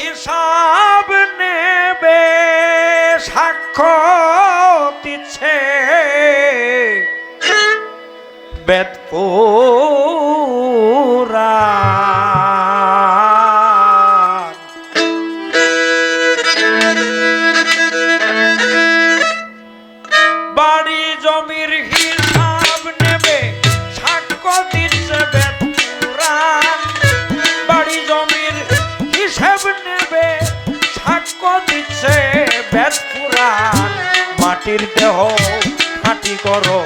হিসাব নেবে সাক্ষ্য দিচ্ছে। বেদপুরা দিচ্ছে পুরা মাটির দেহ খাঁটি করো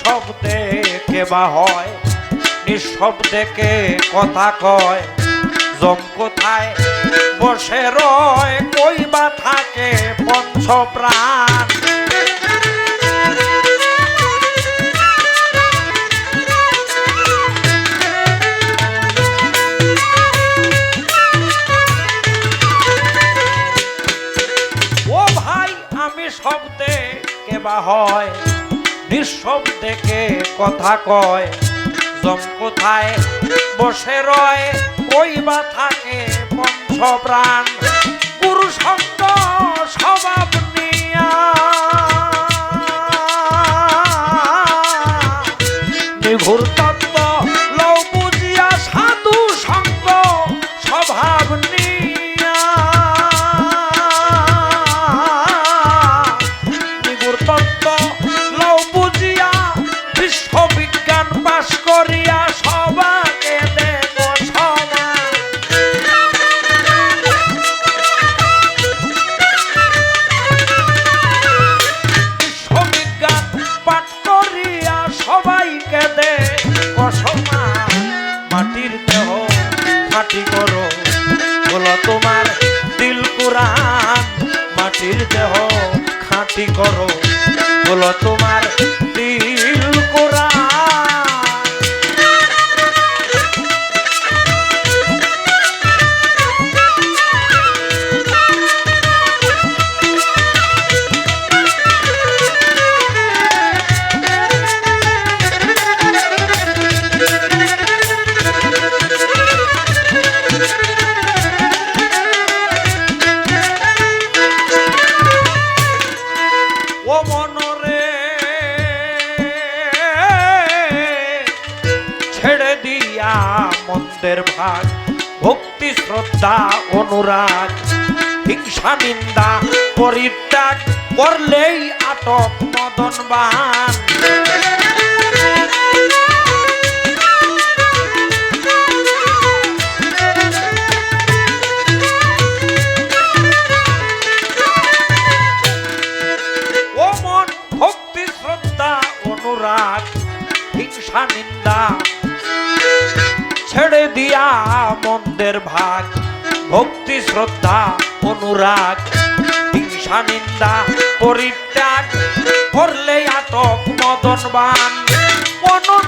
আমি শব্দে কেবা হয়, নিঃশব্দে কে কথা কয়। জম কোথায়? বসে রয়, কইবা থাকে পঞ্চ প্রাণ নিঃশব্দে থেকে কথা কয় জম কোথায়? বসে রয়, ওই বা থাকে পঞ্চ প্রাণ গুরু শব্দ স্বভাব নিয়া। নিঘুর ভাগ ভক্তি শ্রদ্ধা অনুরাগ। হিংসা নিন্দা পরিত্যাগ করলেই আটক মদন বান মন্দের ভাগ ভক্তি শ্রদ্ধা অনুরাগ হিংসা নিন্দা পরিত্যাগ করলে আটক মদনবান। অনন্তে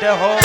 দেহ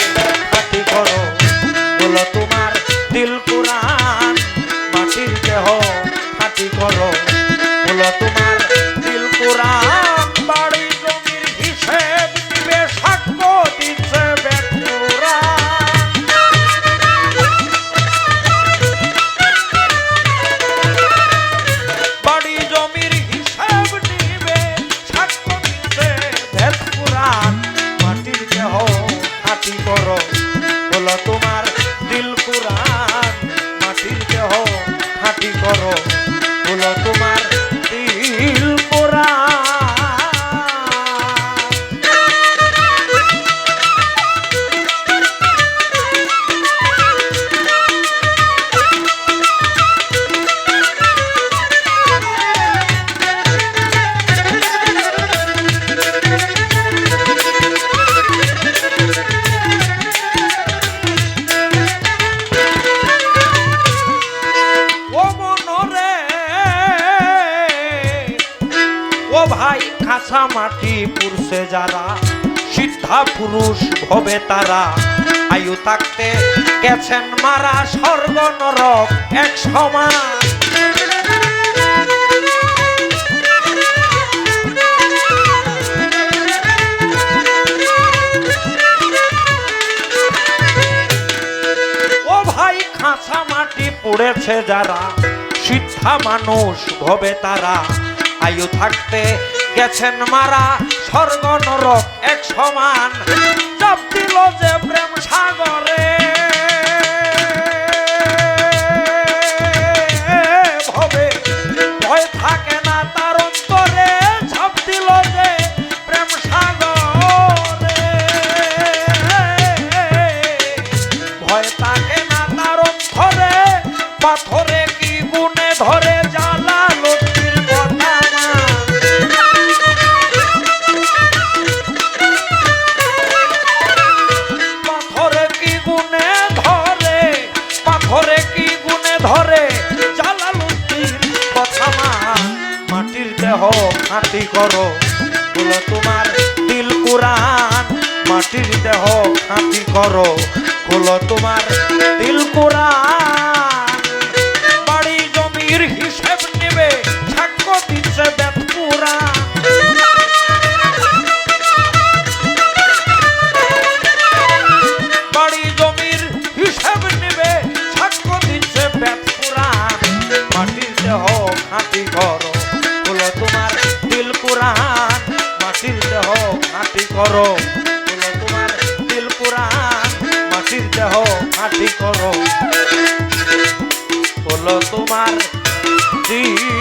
ভাই খাঁচা মাটি পুরছে যারা, সিদ্ধা পুরুষ হবে তারা। আয়ু থাকতে গেছেন মারা স্বর্গ নরক এক সমান। ও ভাই মাটি পড়েছে যারা, সিদ্ধা মানুষ ভবে তারা। আয়ু থাকতে গেছেন মারা স্বর্গ নরক এক সমান। চাপ দিল যে প্রেম সাগরে। ভবে ভয় থাকে তোমার দিল কুরান মাটির দেহ খাঁটি করো। খোলো তোমার দিল কুরান দেহ মাটি করো। বলো তোমার কোরআন